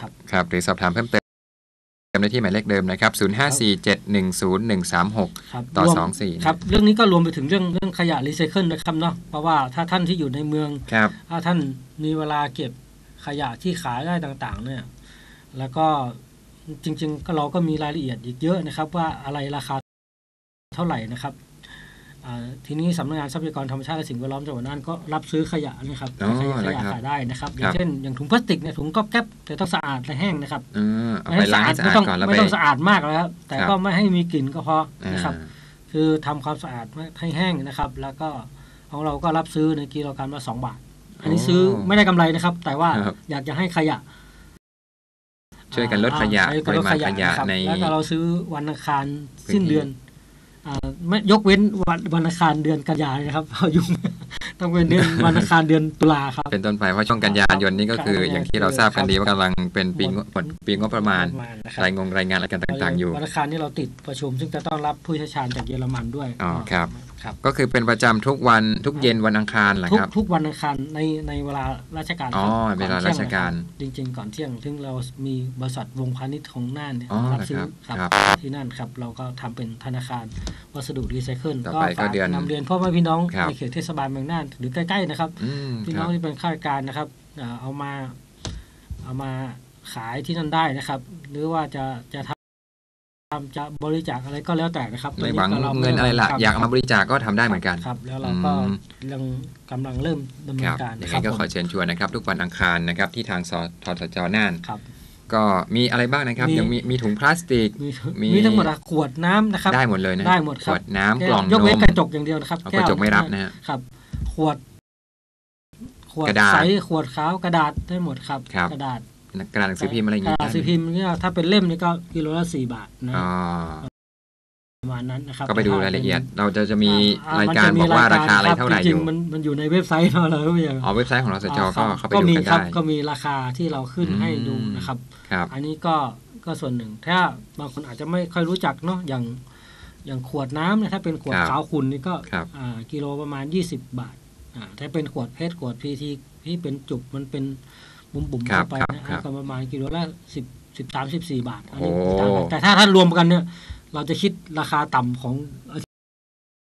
Speaker 2: ครับ
Speaker 1: ครับหรือสอบถามเพิ่มเติม ได้ที่หมายเลขเดิมนะครับ 0547101136
Speaker 2: ครับ
Speaker 1: ต่อ
Speaker 2: รวม
Speaker 1: สองสี่
Speaker 2: ครับ เรื่องนี้ก็รวมไปถึงเรื่องเรื่องขยะรีไซเคิลนะครับเนาะ เพราะว่าถ้าท่านที่อยู่ในเมือง
Speaker 1: ครับ
Speaker 2: ถ้าท่านมีเวลาเก็บขยะที่ขายได้ต่างๆ เนี่ย แล้วก็จริง ๆ ก็เราก็มีรายละเอียดอีกเยอะนะครับ ว่าอะไรราคาเท่าไหร่นะครับอ่า ทีนี้สำนักงานทรัพยากรธรรมชาติและสิ่งแวดล้อมจังหวัดน่านก็รับซื้อขยะนะครับ
Speaker 1: อ๋อ
Speaker 2: ขยะข
Speaker 1: แล้ว
Speaker 2: ยะ
Speaker 1: ครับ
Speaker 2: ขายได้นะครับอ
Speaker 1: ค
Speaker 2: ย่า
Speaker 1: รั
Speaker 2: ง
Speaker 1: บ
Speaker 2: เช่นอย่างถุงพลาสติกเนี่ยถุงก๊อบแก๊บแต่ต้องสะอาดและแห้งนะครับ
Speaker 1: เออเอาไปล้างให้สะ
Speaker 2: ไม่
Speaker 1: อาด
Speaker 2: ต้อง
Speaker 1: ก่อนแล้ว
Speaker 2: ไม่
Speaker 1: ไป
Speaker 2: ต้องสะอาดมากแล้วครับแต่
Speaker 1: ครับ
Speaker 2: ก็ไม่ให้มีกลิ่นก็พอ
Speaker 1: อ่า
Speaker 2: นะครับคือทำความสะอาดให้แห้งนะครับ แล้วก็ของเราก็รับซื้อในกิโลกรัมละสองบาท อันนี้ซื้อไม่ได้กำไรนะครับ แต่ว่า
Speaker 1: ครับ
Speaker 2: อยากจะให้ขยะ
Speaker 1: ช่วยกันลดขยะ
Speaker 2: อ่
Speaker 1: ปริมาณขยะ
Speaker 2: นะครับ
Speaker 1: ใน
Speaker 2: แล้วก็เราซื้อวันอังคาร
Speaker 1: พื้นที่
Speaker 2: สิ้นเดือนอ่า ไม่ยกเว้นวันวันอังคารเดือนกันยายนนะครับเพราะยุ่งต้องเป็นเดือนวันอังคารเดือนตุลาครับ
Speaker 1: เป็นต้นไปเพราะช่วงกันยายนนี่ก็คือ
Speaker 2: ครับ
Speaker 1: อย่างที่เราทราบกันดีว่ากำลังเป็นปีงบ
Speaker 2: หมด
Speaker 1: ปีงบประมาณ
Speaker 2: ประมาณนะครับ
Speaker 1: รายงงรายงานอะไรกันต่าง ๆ อยู่
Speaker 2: วันอังคารนี่เราติดประชุม ซึ่งจะต้อนรับผู้เชี่ยวชาญจากเยอรมันด้วย
Speaker 1: อ๋อครับ
Speaker 2: ครับ
Speaker 1: ก็คือเป็นประจำทุกวันทุกเย็นวันอังคารเหรอ
Speaker 2: ทุก
Speaker 1: ครับ
Speaker 2: ทุกวันอังคารในในเวลาราชการ
Speaker 1: อ๋อ
Speaker 2: ครับ
Speaker 1: เวลา
Speaker 2: ก่อนที่ยง
Speaker 1: ราชการ
Speaker 2: นะครับจริง ๆ ก่อนเที่ยงซึ่งเรามีบริษัทวงพาณิชย์ของน่านเนี่ย
Speaker 1: อ๋อ
Speaker 2: รับซื้อ
Speaker 1: ครับ
Speaker 2: ครับ
Speaker 1: ครับ
Speaker 2: ที่นั่นครับ เราก็ทำเป็นธนาคารวัสดุรีไซเคิล
Speaker 1: ต่อไปก็
Speaker 2: ฝาก
Speaker 1: เดือน
Speaker 2: นำเรียนพ่อแม่พี่น้อง
Speaker 1: ครับ
Speaker 2: ในเขตเทศบาลเมืองน่านหรือใกล้ๆนะครับ
Speaker 1: อืม
Speaker 2: พี่
Speaker 1: ค
Speaker 2: น้
Speaker 1: รั
Speaker 2: อบงที่เป็นข้าราชการนะครับอ่าเอามาเอามาขายที่นั่นได้นะครับ หรือว่าจะจะทำ จะบริจาคอะไรก็แล้วแต่นะครับ
Speaker 1: ไม่หวัง
Speaker 2: ตอ
Speaker 1: เงินอะไรล่ะ
Speaker 2: คบ
Speaker 1: อยากเอามาบริจาคก็ทำได้เหมือนกัน
Speaker 2: ครับ แล้วเราก็
Speaker 1: อืม
Speaker 2: ยังกำลังเริ่มดำเนิ
Speaker 1: คนรับ
Speaker 2: การ
Speaker 1: ยัง
Speaker 2: นะ
Speaker 1: ไง
Speaker 2: ครับ
Speaker 1: ก็
Speaker 2: ผม
Speaker 1: ขอเชิญชวนนะครับ ทุกวันอังคารนะครับที่ทางสทสจน่าน
Speaker 2: ครับ
Speaker 1: ก็มีอะไรบ้างนะครับ
Speaker 2: มี
Speaker 1: ยังมีมีถุงพลาสติก
Speaker 2: มี
Speaker 1: มี
Speaker 2: มีทั้งหมดอะขวดน้ำนะครับ
Speaker 1: ได้หมดเลยนะ
Speaker 2: ได้หมดค
Speaker 1: ข
Speaker 2: รับ
Speaker 1: วดน้ำ
Speaker 2: แก้ว
Speaker 1: กล่อง
Speaker 2: ยก
Speaker 1: น
Speaker 2: เว้น
Speaker 1: ม
Speaker 2: กระจกอย่างเดียวนะครับ
Speaker 1: เอา
Speaker 2: แก้ว
Speaker 1: กระจกไม่รับนะฮะ
Speaker 2: ครับ ขวด ขวด
Speaker 1: กระดาษ
Speaker 2: ใสขวดขาวกระดาษได้หมดครับ
Speaker 1: ครับ
Speaker 2: กระดาษ
Speaker 1: กระดาษหนังสือพิมพ์อะไรอย่าง
Speaker 2: ก
Speaker 1: งี้
Speaker 2: ระดาษสือพิมพ์เนี่ยถ้าเป็นเล่มนี่ก็กิโลละสี่บาทนะ
Speaker 1: อ๋อ
Speaker 2: ประมาณนั้นนะครับ
Speaker 1: ก็ไปดูรายละเอียด เราจะจะมี
Speaker 2: อ่
Speaker 1: ราย
Speaker 2: มัน
Speaker 1: การ
Speaker 2: จะมี
Speaker 1: บอกว่าราคาอะไร
Speaker 2: บ
Speaker 1: เท่าไหร่
Speaker 2: จ
Speaker 1: อ
Speaker 2: ริง
Speaker 1: ยู่
Speaker 2: ๆมันมันอยู่ในเว็บไซต์เราเลยพี่อย่าง
Speaker 1: อ๋อเว็บไซต์ของรสจก็
Speaker 2: อ่า
Speaker 1: เข้าไป
Speaker 2: ก็
Speaker 1: ดู
Speaker 2: มี
Speaker 1: กัน
Speaker 2: ครับ
Speaker 1: ได้
Speaker 2: ก็มีราคาที่เราขึ้นให้ดู
Speaker 1: อืม
Speaker 2: นะครับ
Speaker 1: ครับ
Speaker 2: อันนี้ก็ก็ส่วนหนึ่ง ถ้าบางคนอาจจะไม่ค่อยรู้จักเนาะอย่างอย่างขวดน้ำเนี่ยถ้าเป็นขวด
Speaker 1: ครับ
Speaker 2: ขาวขุ่นนี่ก็
Speaker 1: ครับ
Speaker 2: อ่ากิโลประมาณ 20 บาทอ่าถ้าเป็นขวดเพชรขวดพีทีที่เป็นจุกมันเป็น บุ๋มบุ๋มๆ
Speaker 1: ครับ
Speaker 2: เข้าไป
Speaker 1: ครับ
Speaker 2: นะครับก็ประมาณกิโลละสิบสิบสามสิบสี่บาทอันนี้
Speaker 1: โอ้
Speaker 2: ต่างกันแต่ถ้าท่านรวมกันเนี่ย เราจะคิดราคาต่ำของ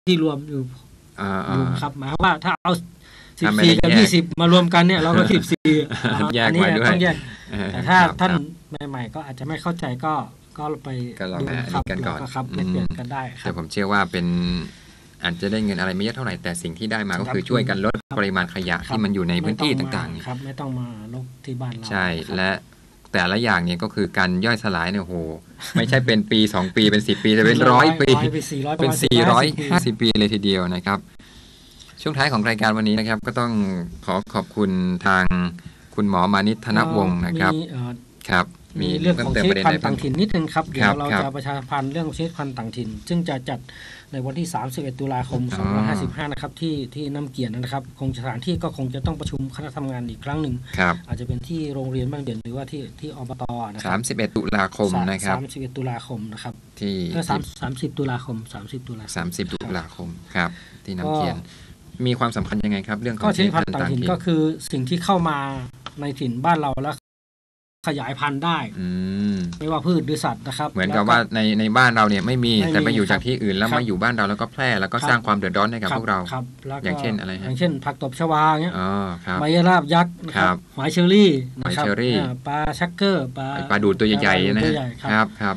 Speaker 2: ที่รวมอยู่
Speaker 1: อ่า
Speaker 2: อยู่
Speaker 1: อ่า
Speaker 2: ครับหมายความว่าถ้าเอาสิบ
Speaker 1: ถ้าไม่
Speaker 2: สี่
Speaker 1: ได้
Speaker 2: กับ
Speaker 1: แยก
Speaker 2: ยี่สิบมารวมกันเนี่ย เราก็สิบสี่
Speaker 1: แยก
Speaker 2: อันนี้
Speaker 1: ไว้ด้วย
Speaker 2: ต้องแยก
Speaker 1: เออ
Speaker 2: แต่ถ้า
Speaker 1: ครับ
Speaker 2: ท่าน
Speaker 1: ครับ
Speaker 2: ใหม่ ๆ ก็อาจจะไม่เข้าใจก็ก็ไป
Speaker 1: ก็ลอง
Speaker 2: ดู
Speaker 1: หา
Speaker 2: ครับ
Speaker 1: อันนี้กันก่อน
Speaker 2: แล้วครับ
Speaker 1: อืม
Speaker 2: เปลี่ยนกันได้ครั
Speaker 1: แต่
Speaker 2: บ
Speaker 1: ผมเชื่อว่าเป็น อาจจะได้เงินอะไรไม่เยอะเท่าไหร่แต่สิ่งที่ได้มาก็คือ
Speaker 2: ครับ
Speaker 1: ช่วยกันลดปริมาณขยะ
Speaker 2: ครับ
Speaker 1: ที่มันอยู่ในพื้นที่ต่าง
Speaker 2: ไม่อมครับไม่ต้องมาลบที่บ้านเรา
Speaker 1: ๆใช่
Speaker 2: ครับ
Speaker 1: และแต่ละอย่างเนี่ยก็คือการย่อยสลายเนี่ยโอ้โหไม่ใช่เป็นปี 2 ปีเป็น 10 ปีแต่เป็นร้อยปี
Speaker 2: เป็นสี่ร้อย
Speaker 1: เป็น
Speaker 2: ระมาณ
Speaker 1: 450 ปีเลยทีเดียวนะครับ ช่วงท้ายของรายการวันนี้นะครับ ก็ต้องขอขอบคุณทางคุณหมอมานิตธนวงศ์นะครับ
Speaker 2: มีเอ่อ
Speaker 1: ครับ
Speaker 2: มีเรื่องของ
Speaker 1: เติม
Speaker 2: เช
Speaker 1: ป
Speaker 2: ฟ
Speaker 1: ระเด็น
Speaker 2: พัน
Speaker 1: อะไร
Speaker 2: ธุ์
Speaker 1: บ้า
Speaker 2: ต่างงถิ่นนิดนึงครับเดี๋
Speaker 1: ครั
Speaker 2: ยว
Speaker 1: บ
Speaker 2: เรา
Speaker 1: ครับ
Speaker 2: จะประชาสัมพันธ์เรื่องเชฟพันธุ์ต่างถิ่น ซึ่งจะจัดในวันที่ 31 ตุลาคม
Speaker 1: อ๋อ
Speaker 2: 2555 นะครับที่ที่น้ำเกียรตินะครับ คงสถานที่ก็คงจะต้องประชุมคณะทำงานอีกครั้งหนึ่ง
Speaker 1: ครับ
Speaker 2: อาจจะเป็นที่โรงเรียนบ้านเด่นหรือว่าที่ที่อบตนะครั
Speaker 1: 31 ตุลาคมนะครับ
Speaker 2: สามสิบเอ็ดตุลาคมนะครับ
Speaker 1: ที่
Speaker 2: เออสามสามสิบตุลาคมสามสิบตุลาคม
Speaker 1: 30 ตุลาคมครับที่
Speaker 2: ก็
Speaker 1: น้ำเขียนมีความสำคัญยังไงครับ เรื่องขอ
Speaker 2: ก็
Speaker 1: ง
Speaker 2: เชฟพันธุ์ต่างถิ่นก็คือสิ่งที่เข้ามาในถิ่นบ้านเราแล้ว ขยายพันธุ์ได้
Speaker 1: อืม
Speaker 2: ไม่ว่าพืชหรือสัตว์นะครับ
Speaker 1: เหมือนกับ
Speaker 2: แล้
Speaker 1: ว่าในในบ้านเราเนี่ยไม่มี
Speaker 2: ไม่มี
Speaker 1: แต่ไปอยู่
Speaker 2: ครับ
Speaker 1: จากที่อื่นแล้ว
Speaker 2: ครับ
Speaker 1: มาอยู่บ้านเราแล้วก็แพร่แล้วก็
Speaker 2: ครับ
Speaker 1: สร้างความเดือดร้อนให้กับ
Speaker 2: ค
Speaker 1: พวกเรา
Speaker 2: ครับแล้วก็
Speaker 1: อย่างเช่นอะไรฮะ
Speaker 2: อย่างเช่น ผักตบชวาเงี้ย
Speaker 1: อ๋อครับ
Speaker 2: ไมยราบยักษ์นะค
Speaker 1: ครั
Speaker 2: รับบหอยเชอรี่นะครับ
Speaker 1: หอยเชอรี่า
Speaker 2: ปลาชักเกอร์ปลา
Speaker 1: ไอ้ปลาดูดตัวใหญ่ๆนะ
Speaker 2: ตัว
Speaker 1: ฮะ
Speaker 2: ใหญ่ค
Speaker 1: ครับรับครับ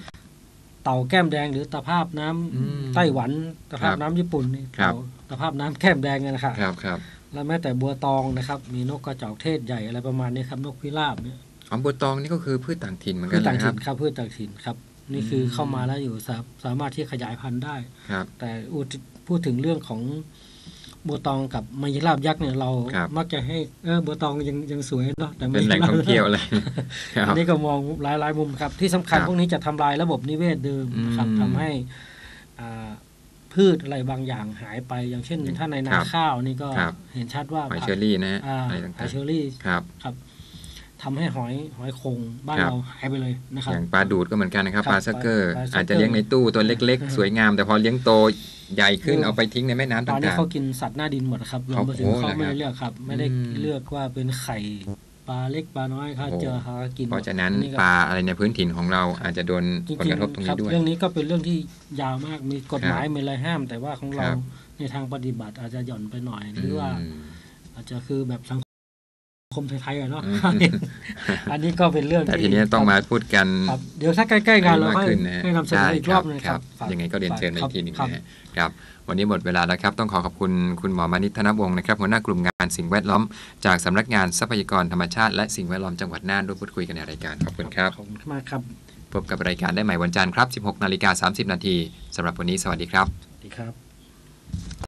Speaker 2: เต่าแก้มแดงหรือตะภาพน้ำ
Speaker 1: อืม
Speaker 2: ไต้หวันตะภา
Speaker 1: ค
Speaker 2: พ
Speaker 1: รับ
Speaker 2: น้ำญี่ปุ่นนี่
Speaker 1: ครับ
Speaker 2: เต่าตะภาพน้ำแก้มแดงเนี่ยนะครับ
Speaker 1: ครับครับ
Speaker 2: แล้วแม้แต่บัวตองนะครับ มีนกกระจอกเทศใหญ่อะไรประมาณนี้ครับนกพิราบเนี่ย
Speaker 1: อ๋อบัวตองนี่ก็คือพืชต่างถิ่นเหมือน
Speaker 2: พื
Speaker 1: กั
Speaker 2: ช
Speaker 1: น
Speaker 2: ต่าง
Speaker 1: นะครั
Speaker 2: ถิ่
Speaker 1: บ
Speaker 2: นครับพืชต่างถิ่นครับ นี่คือเข้ามาแล้วอยู่สาสามารถที่ขยายพันธุ์ได้
Speaker 1: ครับ
Speaker 2: แต่อุดพูดถึงเรื่องของบัวตองกับมายราบยักษ์เนี่ยเรา
Speaker 1: ครับ
Speaker 2: มักจะให้เออบัวตองยังยังสวยเนาะแต่
Speaker 1: เป็นแหล่งท่องเที่ยวอะไรค
Speaker 2: อั
Speaker 1: รับ
Speaker 2: นนี้ก็มองหลายหลายมุมครับ ที่สำคัญ
Speaker 1: ครับ
Speaker 2: พวกนี้จะทำลายระบบนิเวศเดิมนะครับ
Speaker 1: อืม
Speaker 2: ทำให้อ่าพืชอะไรบางอย่างหายไป อย่างเช่น ถ้าในนา
Speaker 1: ครับ
Speaker 2: ข้าวนี่ก็
Speaker 1: ครับ
Speaker 2: เห็นชัดว่า
Speaker 1: หอย
Speaker 2: ผัก
Speaker 1: เชอรี่นะฮะ
Speaker 2: อ่า
Speaker 1: อะไร
Speaker 2: ห
Speaker 1: ต่า
Speaker 2: อย
Speaker 1: ง
Speaker 2: เชอรี่
Speaker 1: ๆครับ
Speaker 2: ครับ ทำให้หอยหอยคงบ้าน
Speaker 1: ครับ
Speaker 2: เราหายไปเลยนะครับ
Speaker 1: อย่างปลาดูดก็เหมือนกันนะครับ
Speaker 2: ครับ
Speaker 1: ปลาซักเกอร์
Speaker 2: ปลาซักเกอร์
Speaker 1: อาจจะเลี้ยงในตู้ตัวเล็ก
Speaker 2: อืม
Speaker 1: ๆสวยงาม แต่พอเลี้ยงโตใหญ่ขึ้น
Speaker 2: อืม
Speaker 1: เอาไปทิ้งในแม่น้ำ
Speaker 2: ตอนนี้
Speaker 1: ต่าง
Speaker 2: เขากินสัตว์หน้าดินหมดครับรวมไปถึง
Speaker 1: โอ้โห
Speaker 2: เขาไม่
Speaker 1: เหรอครับ
Speaker 2: ได้เลือกครับไม่ได้
Speaker 1: อืม
Speaker 2: เลือกว่าเป็นไข่ปลาเล็กปลาน้อยเขา
Speaker 1: โอ้
Speaker 2: เจอเขาก็กิน
Speaker 1: ๆ
Speaker 2: ห
Speaker 1: เพ
Speaker 2: มด
Speaker 1: ราะฉะนั้น
Speaker 2: อัก็
Speaker 1: ปลาอะไรในพื้นถิ่นของเราอาจจะโดน
Speaker 2: จริง
Speaker 1: ผลกระทบตรง
Speaker 2: ๆครั
Speaker 1: นี้ด้วย
Speaker 2: เรื่องนี้ก็เป็นเรื่องที่ยาวมากมีกฎหมาย
Speaker 1: ครับ
Speaker 2: มีอะไรห้าม แต่ว่าของเรา
Speaker 1: ครับ
Speaker 2: ในทางปฏิบัติอาจจะหย่อนไปหน่อยหรือว่า
Speaker 1: ม
Speaker 2: อาจจะคือแบบสัง คมไทยๆอะเนาะ
Speaker 1: อืม
Speaker 2: อันนี้ก็เป็นเรื่อง
Speaker 1: แต่ทีนี้ต้องมาพูดกัน
Speaker 2: ครับเดี๋ยวถ้าใกล้ๆงานเรา
Speaker 1: มาก
Speaker 2: ค่อย
Speaker 1: ขึ้นนะฮะ
Speaker 2: ให้นำเสนออีกรอบหนึงครับฝา
Speaker 1: ยังไงก็เรียนเชิญใน
Speaker 2: ครับ
Speaker 1: ทีหนึง
Speaker 2: ครับ
Speaker 1: นะฮะครับ วันนี้หมดเวลาแล้วครับ ต้องขอขอบคุณคุณหมอมานิตธนวงศ์นะครับหัวหน้ากลุ่มงานสิ่งแวดล้อม จากสำนักงานทรัพยากรธรรมชาติและสิ่งแวดล้อมจังหวัดน่านร่วมพูดคุยกันในรายการ ขอบคุณครับ
Speaker 2: ขอบคุณมากครับ
Speaker 1: พบกับรายการได้ใหม่วันจันทร์ครับ 16นาฬิกา30นาทีสำหรับวันนี้สวัสดีครับ
Speaker 2: สวัสดีครับ